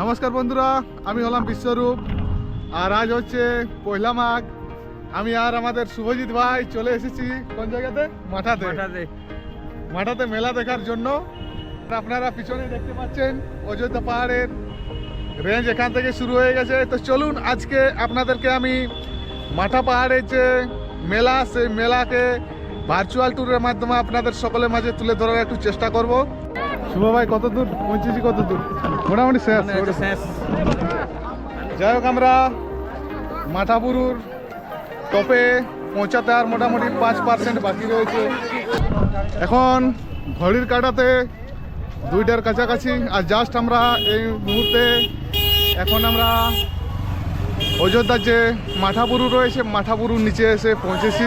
নমস্কার বন্ধুরা আমি হলাম বিশ্বরূপ আর আজ হচ্ছে পয়লা মাঘ। আমি আর আমাদের শুভজিৎ ভাই চলে এসেছি কোন জায়গাতে? মাঠাতে। মাঠাতে। মেলা দেখার জন্য। আপনারা পিছনে দেখতে পাচ্ছেন অযোধ্যা পাহাড়ের রেঞ্জ এখান থেকে শুরু হয়ে গেছে। তো চলুন আজকে আপনাদেরকে আমি মাঠা পাহাড়ের যে মেলা সেই মেলাকে ভার্চুয়াল ট্যুরের মাধ্যমে আপনাদের সকলের মাঝে তুলে ধরার একটু চেষ্টা করব। শুভ ভাই কত দূর? পৌঁছেছি কত দূর? মোটামুটি শেষ মানে শেষ। যাই হোক আমরা মাঠাপুরুর টপে পৌঁছাতে আর মোটামুটি পাঁচ পার্সেন্ট বাকি রয়েছে। এখন ঘড়ির কাটাতে দুইটার কাছাকাছি আর জাস্ট আমরা এই মুহূর্তে এখন আমরা অযোধ্যার যে মাঠাপুরু রয়েছে মাঠাপুরুর নিচে এসে পৌঁছেছি।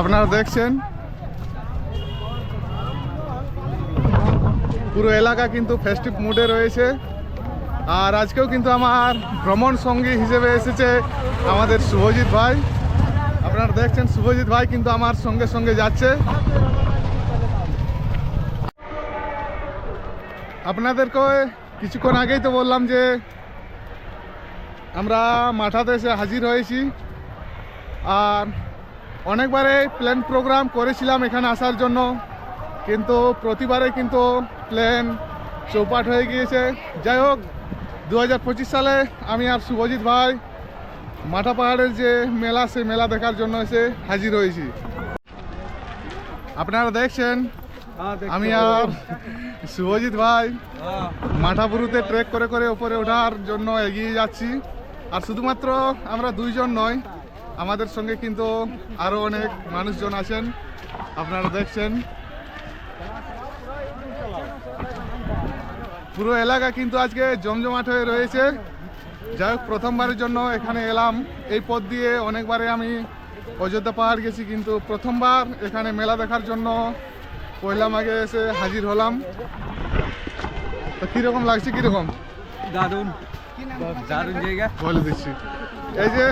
আপনারা দেখছেন পুরো এলাকা কিন্তু ফেস্টিভ মুডে রয়েছে। আর আজকেও কিন্তু আমার ভ্রমণ সঙ্গী হিসেবে এসেছে আমাদের শুভজিৎ ভাই। আপনারা দেখছেন, শুভজিৎ ভাই কিন্তু আমার সঙ্গে সঙ্গে যাচ্ছে। আপনাদেরকে কিছুক্ষণ আগেই তো বললাম যে আমরা মাঠাতে এসে হাজির হয়েছি। আর অনেকবারে প্ল্যান প্রোগ্রাম করেছিলাম এখানে আসার জন্য, কিন্তু প্রতিবারে কিন্তু প্ল্যান চৌপাট হয়ে গিয়েছে। যাই হোক দু হাজার পঁচিশ সালে আমি আর শুভজিৎ ভাই মাঠা পাহাড়ের যে মেলা সেই মেলা দেখার জন্য এসে হাজির হয়েছি। আপনারা দেখছেন আমি আর শুভজিৎ ভাই মাঠাপুরুতে ট্রেক করে করে ওপরে ওঠার জন্য এগিয়ে যাচ্ছি। আর শুধুমাত্র আমরা দুইজন নয় আমাদের সঙ্গে কিন্তু আরও অনেক মানুষজন আছেন। আপনারা দেখছেন। পুরো এলাকা কিন্তু আজকে জমজমাট হয়ে রয়েছে। যাই হোক প্রথমবারের জন্য এখানে এলাম। এই পথ দিয়ে অনেকবারে আমি অযোধ্যা পাহাড় গেছি কিন্তু প্রথমবার এখানে মেলা দেখার জন্য পয়লা মাঘে এসে হাজির হলাম। তো কীরকম লাগছে কীরকম? দারুণ দারুণ জায়গা। বলে দিচ্ছি। এই যে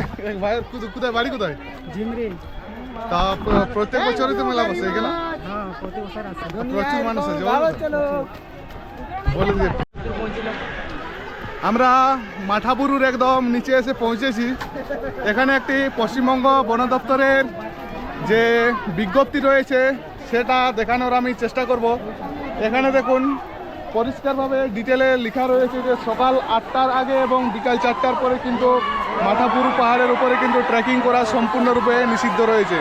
ভাইয়ের কোথায় বাড়ি কোথায়? ঝিমরি। তা প্রত্যেক বছরই তো মেলা বসে এখানে হ্যাঁ প্রতি বছর আছে প্রচুর মানুষ আছে আমরা মাঠাপুরুর একদম নিচে এসে পৌঁছেছি। এখানে একটি পশ্চিমবঙ্গ বন দপ্তরের যে বিজ্ঞপ্তি রয়েছে, সেটা দেখানোর আমি চেষ্টা করব। এখানে দেখুন, পরিষ্কারভাবে ডিটেলে লেখা রয়েছে যে সকাল আটটার আগে এবং বিকাল চারটার পরে কিন্তু মাথাপুরু পাহাড়ের উপরে কিন্তু ট্রেকিং করা সম্পূর্ণরূপে নিষিদ্ধ রয়েছে।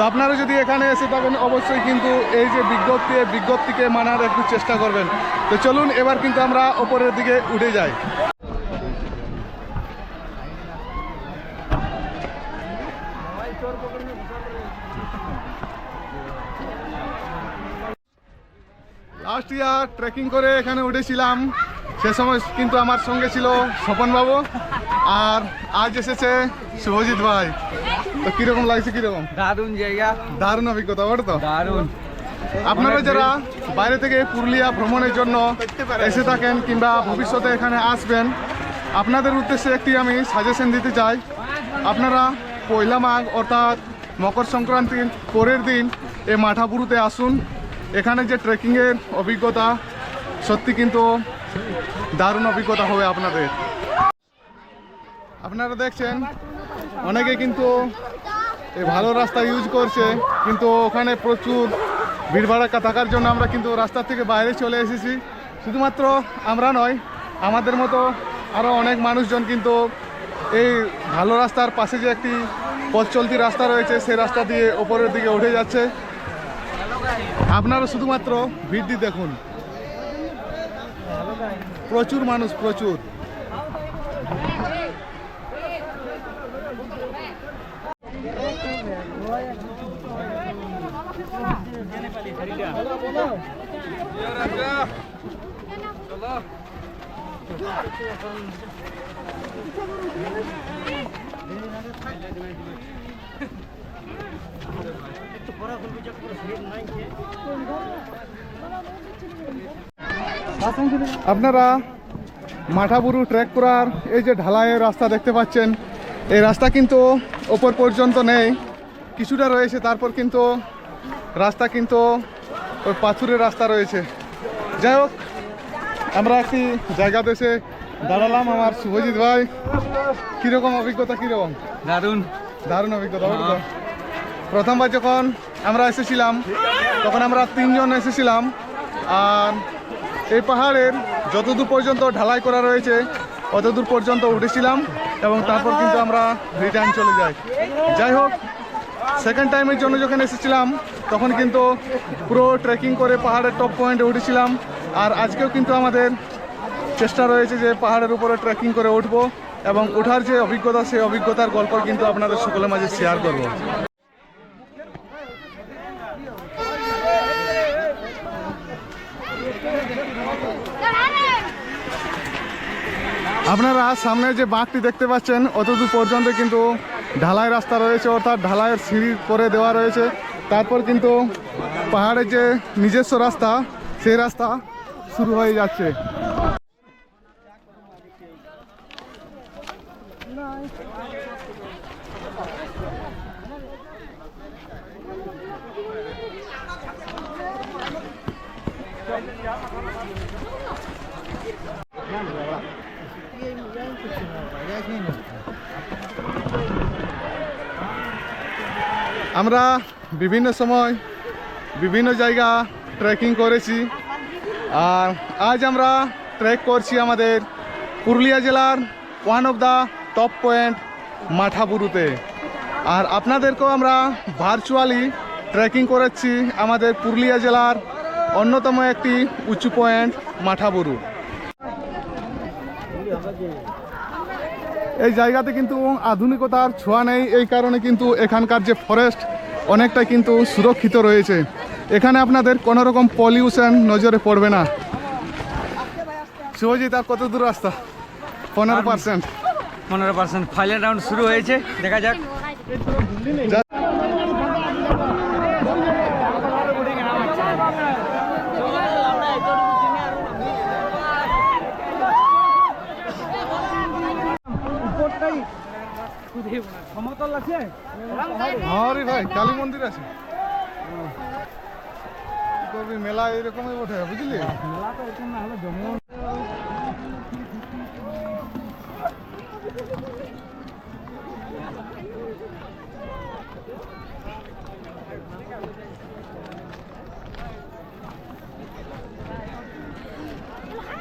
তো আপনারা যদি এখানে এসে থাকেন, অবশ্যই কিন্তু এই যে বিজ্ঞপ্তি বিজ্ঞপ্তিকে মানার একটু চেষ্টা করবেন। তো চলুন, এবার কিন্তু আমরা ওপরের দিকে উঠে যাই। লাস্ট ইয়ার ট্রেকিং করে এখানে উঠেছিলাম। সে সময় কিন্তু আমার সঙ্গে ছিল স্বপনবাবু আর আজ এসেছে শুভজিৎ ভাই। তো কীরকম লাগছে কীরকম? দারুণ জায়গা। দারুণ অভিজ্ঞতা বটে তো। দারুণ আপনারা যারা বাইরে থেকে পুরুলিয়া ভ্রমণের জন্য এসে থাকেন কিংবা ভবিষ্যতে এখানে আসবেন আপনাদের উদ্দেশ্যে একটি আমি সাজেশন দিতে চাই। আপনারা পয়লা মাঘ অর্থাৎ মকর সংক্রান্তির পরের দিন এই মাঠাপুরুতে আসুন। এখানে যে ট্রেকিংয়ের অভিজ্ঞতা সত্যি কিন্তু দারুণ অভিজ্ঞতা হবে আপনাদের। আপনারা দেখছেন অনেকে কিন্তু এই ভালো রাস্তা ইউজ করছে, কিন্তু ওখানে প্রচুর ভিড়ভাড়া থাকার জন্য আমরা কিন্তু রাস্তা থেকে বাইরে চলে এসেছি। শুধুমাত্র আমরা নয়, আমাদের মতো আরও অনেক মানুষজন কিন্তু এই ভালো রাস্তার পাশে যে একটি পথ চলতি রাস্তা রয়েছে, সেই রাস্তা দিয়ে ওপরের দিকে উঠে যাচ্ছে। আপনারা শুধুমাত্র ভিড়টি দেখুন। প্রচুর মানুষ, প্রচুর। আপনারা মাঠাবুরু ট্রেক করার এই যে ঢালাইয়ের রাস্তা দেখতে পাচ্ছেন, এই রাস্তা কিন্তু ওপর পর্যন্ত নেই, কিছুটা রয়েছে, তারপর কিন্তু রাস্তা কিন্তু ওই পাথুরের রাস্তা রয়েছে। যাই হোক আমরা একটি জায়গা দেশে দাঁড়ালাম আমার শুভজিৎ ভাই। কীরকম অভিজ্ঞতা কীরকম? দারুণ। দারুণ অভিজ্ঞতা বলো প্রথমবার যখন আমরা এসেছিলাম তখন আমরা তিনজন এসেছিলাম। আর এই পাহাড়ের যতদূর পর্যন্ত ঢালাই করা রয়েছে অতদূর পর্যন্ত উঠেছিলাম এবং তারপর কিন্তু আমরা রিটার্ন চলে যাই। যাই হোক সেকেন্ড টাইমের জন্য যখন এসেছিলাম, তখন কিন্তু পুরো ট্রেকিং করে পাহাড়ের টপ পয়েন্টে উঠেছিলাম। আর আজকেও কিন্তু আমাদের চেষ্টা রয়েছে যে পাহাড়ের উপরে ট্রেকিং করে উঠব এবং ওঠার যে অভিজ্ঞতা, সেই অভিজ্ঞতার গল্প কিন্তু আপনাদের সকলের মাঝে শেয়ার করব। আপনারা সামনে যে বাঁকটি দেখতে পাচ্ছেন, অতদূর পর্যন্ত কিন্তু ঢালাই রাস্তা রয়েছে, অর্থাৎ ঢালাইয়ের সিঁড়ি করে দেওয়া রয়েছে। তারপর কিন্তু পাহাড়ের যে নিজস্ব রাস্তা, সেই রাস্তা শুরু হয়ে যাচ্ছে। আমরা বিভিন্ন সময় বিভিন্ন জায়গা ট্রেকিং করেছি। আর আজ আমরা ট্রেক করছি আমাদের পুরুলিয়া জেলার one of the top point মাঠাবুরুতে আর আপনাদেরকেও আমরা ভার্চুয়ালি ট্রেকিং করেছি আমাদের পুরুলিয়া জেলার অন্যতম একটি উঁচু পয়েন্ট মাঠাবুরু এই জায়গাতে কিন্তু আধুনিকতার ছোঁয়া নেই। এই কারণে কিন্তু এখানকার যে ফরেস্ট অনেকটা কিন্তু সুরক্ষিত রয়েছে। এখানে আপনাদের কোনো রকম পলিউশন নজরে পড়বে না। শুভজিৎ আর কত দূর রাস্তা? পনেরো পার্সেন্ট পনেরো পার্সেন্ট ফাইনাল রাউন্ড শুরু হয়েছে। দেখা যাক। সমতল আছে? হ্যাঁ ভাই কালী মন্দির আছে। করবি মেলা এরকমই ওঠে বুঝলি? মেলা তো এরকম না হলে জম্মু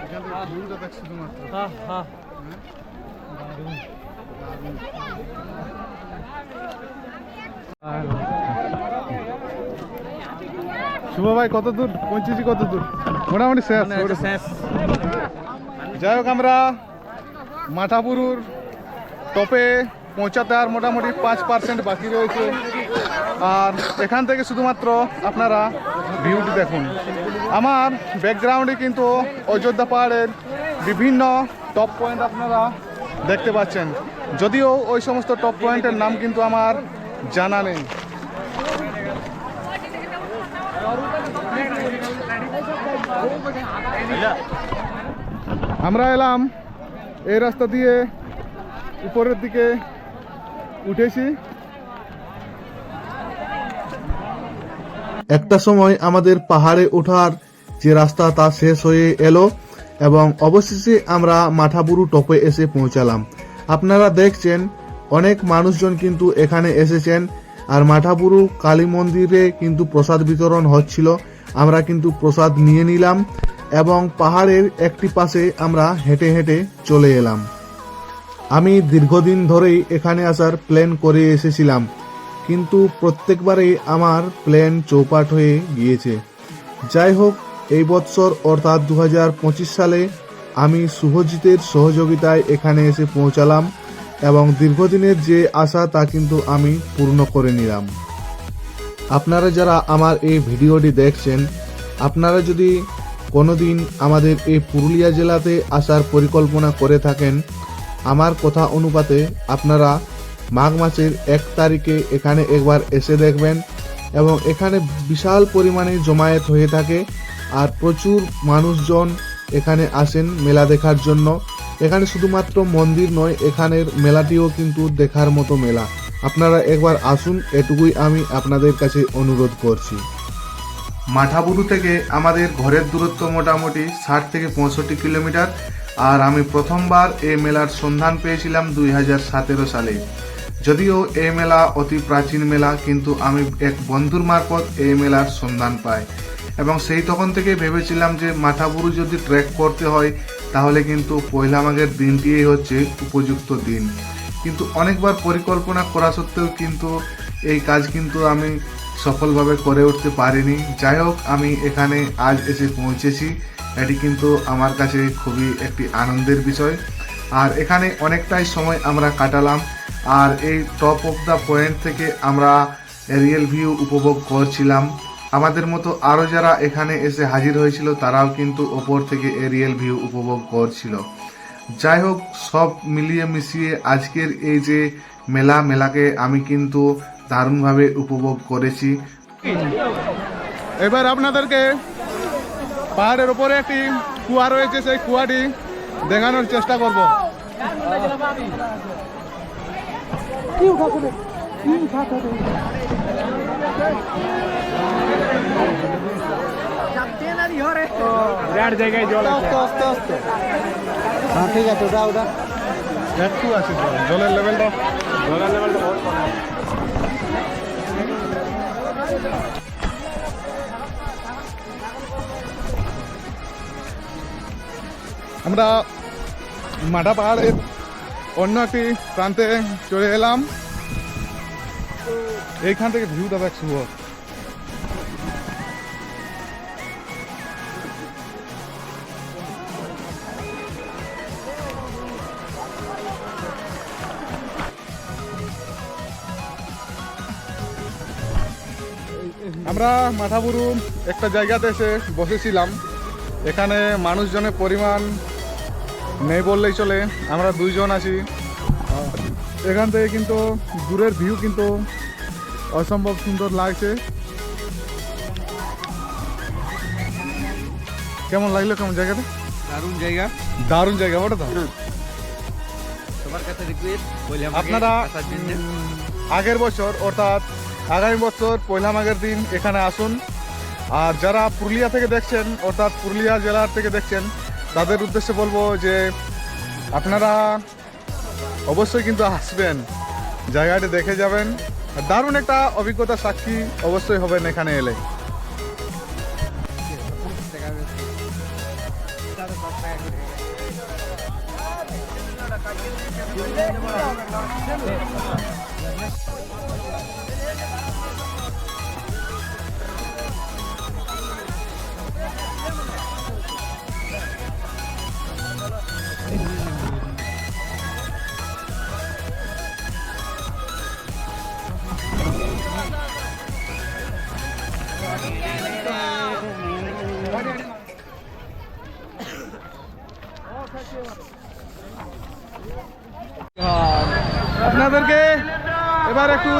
এখান থেকে ভিউটা দেখ শুধুমাত্র হ্যাঁ হ্যাঁ। ভাই কত দূর? পৌঁছেছি কত দূর? মোটামুটি শেষ শেষ। যাই হোক আমরা মাঠাপুরুর টপে পৌঁছাতে আর মোটামুটি পাঁচ পার্সেন্ট বাকি রয়েছে। আর এখান থেকে শুধুমাত্র আপনারা ভিউটি দেখুন। আমার ব্যাকগ্রাউন্ডে কিন্তু অযোধ্যা পাহাড়ের বিভিন্ন টপ পয়েন্ট আপনারা দেখতে পাচ্ছেন। যদিও ওই সমস্ত টপ পয়েন্টের নাম কিন্তু আমার জানা নেই। আমরা এলাম এই রাস্তা দিয়ে উপরের দিকে উঠেছি। একটা সময় আমাদের পাহাড়ে ওঠার যে রাস্তা তা শেষ হয়ে এলো এবং অবশেষে আমরা মাঠাবুরু টপে এসে পৌঁছালাম। আপনারা দেখছেন, অনেক মানুষজন কিন্তু এখানে এসেছেন আর মাঠাবুরু কালী মন্দিরে কিন্তু প্রসাদ বিতরণ হচ্ছিল। আমরা কিন্তু প্রসাদ নিয়ে নিলাম এবং পাহাড়ের একটি পাশে আমরা হেঁটে হেঁটে চলে এলাম। আমি দীর্ঘদিন ধরেই এখানে আসার প্ল্যান করে এসেছিলাম, কিন্তু প্রত্যেকবারেই আমার প্ল্যান চৌপাট হয়ে গিয়েছে। যাই হোক, এই বৎসর অর্থাৎ দু হাজার পঁচিশ সালে আমি শুভজিতের সহযোগিতায় এখানে এসে পৌঁছালাম এবং দীর্ঘদিনের যে আশা তা কিন্তু আমি পূর্ণ করে নিলাম। আপনারা যারা আমার এই ভিডিওটি দেখছেন, আপনারা যদি কোনোদিন আমাদের এই পুরুলিয়া জেলাতে আসার পরিকল্পনা করে থাকেন, আমার কথা অনুপাতে আপনারা মাঘ মাসের এক তারিখে এখানে একবার এসে দেখবেন এবং এখানে বিশাল পরিমাণে জমায়েত হয়ে থাকে আর প্রচুর মানুষজন এখানে আসেন মেলা দেখার জন্য। এখানে শুধুমাত্র মন্দির নয়, এখানের মেলাটিও কিন্তু দেখার মতো মেলা। আপনারা একবার আসুন, এটুকুই আমি আপনাদের কাছে অনুরোধ করছি। মাঠাবুরু থেকে আমাদের ঘরের দূরত্ব মোটামুটি ষাট থেকে পঁয়ষট্টি কিলোমিটার, আর আমি প্রথমবার এই মেলার সন্ধান পেয়েছিলাম দুই হাজার সতেরো সালে। যদিও এই মেলা অতি প্রাচীন মেলা, কিন্তু আমি এক বন্ধুর মারফত এই মেলার সন্ধান পাই। এবং সেই তখন থেকে ভেবেছিলাম যে মাথাবুরু যদি ট্রেক করতে হয়, তাহলে কিন্তু পয়লা মাঘের দিনটিই হচ্ছে উপযুক্ত দিন। কিন্তু অনেকবার পরিকল্পনা করা সত্ত্বেও কিন্তু এই কাজ কিন্তু আমি সফলভাবে করে উঠতে পারিনি। যাই হোক, আমি এখানে আজ এসে পৌঁছেছি। এটি কিন্তু আমার কাছে খুবই একটি আনন্দের বিষয়। আর এখানে অনেকটাই সময় আমরা কাটালাম। আর এই টপ অফ দ্য পয়েন্ট থেকে আমরা এরিয়াল ভিউ উপভোগ করছিলাম। আমাদের মতো আরও যারা এখানে এসে হাজির হয়েছিল, তারাও কিন্তু ওপর থেকে এরিয়াল ভিউ উপভোগ করছিল। যাই হোক সব মিলিয়ে মিশিয়ে আজকের এই যে মেলা মেলাকে আমি কিন্তু দারুণভাবে উপভোগ করেছি। এবার আপনাদেরকে পাহাড়ের উপরে একটি কুয়া রয়েছে সেই কুয়াটি দেখানোর চেষ্টা করব। জায়গায় জল আছে। হ্যাঁ ঠিক আছে ওটা ওটা। একটু আছে জলের লেভেলটা জলের লেভেলটা বহুত কম। আমরা মাঠা পাহাড়ের অন্য একটি প্রান্তে চলে এলাম। এইখান থেকে ভিউটা দেখ শুভ আমরা মাথাবুরু একটা জায়গাতে এসে বসেছিলাম। এখানে মানুষজনের পরিমাণ নেই বললেই চলে। আমরা দুইজন আছি। এখান থেকে কিন্তু দূরের ভিউ কিন্তু অসম্ভব সুন্দর লাগছে। কেমন লাগল কেমন জায়গাটা? দারুণ জায়গা। দারুণ জায়গা ওটা তো। আপনারা আগের বছর অর্থাৎ আগামী বছর পয়লা মাঘের দিন এখানে আসুন। আর যারা পুরুলিয়া থেকে দেখছেন, অর্থাৎ পুরুলিয়া জেলার থেকে দেখছেন, তাদের উদ্দেশ্যে বলব যে আপনারা অবশ্যই কিন্তু আসবেন। জায়গাটি দেখে যাবেন। দারুণ একটা অভিজ্ঞতা সাক্ষী অবশ্যই হবেন এখানে এলে।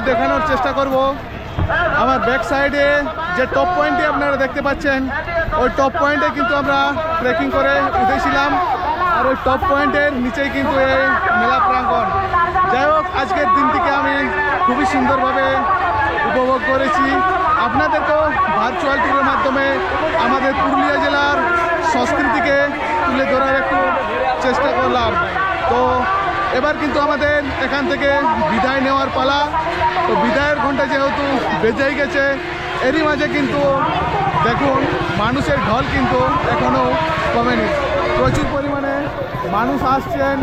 দেখানোর চেষ্টা করব। আমার ব্যাক সাইডে যে টপ পয়েন্টে আপনারা দেখতে পাচ্ছেন, ওই টপ পয়েন্টে কিন্তু আমরা ট্রেকিং করে উঠেছিলাম আর ওই টপ পয়েন্টের নিচেই কিন্তু এই মেলা প্রাঙ্গণ। যাই হোক, আজকের দিনটিকে আমি খুবই সুন্দরভাবে উপভোগ করেছি। আপনাদেরকেও ভার্চুয়াল ট্যুরের মাধ্যমে আমাদের পুরুলিয়া জেলার সংস্কৃতিকে তুলে ধরার একটু চেষ্টা করলাম। তো এবার কিন্তু আমাদের এখান থেকে বিদায় নেওয়ার পালা। তো বিদায়ের ঘণ্টা যেহেতু বেজেই গেছে, এরই মাঝে কিন্তু দেখুন, মানুষের ঢল কিন্তু এখনও কমেনি। প্রচুর পরিমাণে মানুষ আসছেন,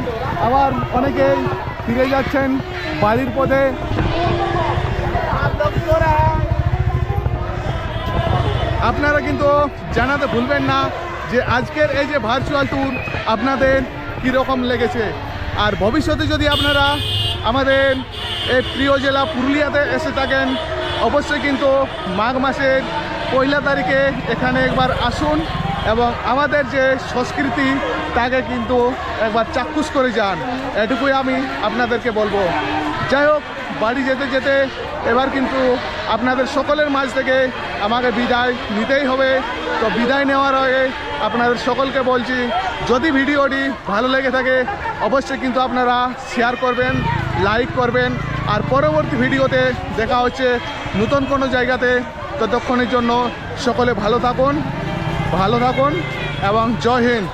আবার অনেকেই ফিরে যাচ্ছেন বাড়ির পথে। আপনারা কিন্তু জানাতে ভুলবেন না যে আজকের এই যে ভার্চুয়াল ট্যুর আপনাদের কীরকম লেগেছে। আর ভবিষ্যতে যদি আপনারা আমাদের এই প্রিয় জেলা পুরুলিয়াতে এসে থাকেন। অবশ্যই কিন্তু মাঘ মাসের পয়লা তারিখে এখানে একবার আসুন এবং আমাদের যে সংস্কৃতি, তাকে কিন্তু একবার চাক্ষুষ করে যান। এটুকুই আমি আপনাদেরকে বলব। যাই হোক, বাড়ি যেতে যেতে এবার কিন্তু আপনাদের সকলের মাঝ থেকে আমাকে বিদায় নিতেই হবে। তো বিদায় নেওয়ার আগে আপনাদের সকলকে বলছি, যদি ভিডিওটি ভালো লেগে থাকে, অবশ্যই কিন্তু আপনারা শেয়ার করবেন লাইক করবেন, আর পরবর্তী ভিডিওতে দেখা হচ্ছে নতুন কোনো জায়গাতে। ততক্ষণের জন্য সকলে ভালো থাকুন ভালো থাকুন, এবং জয় হিন্দ।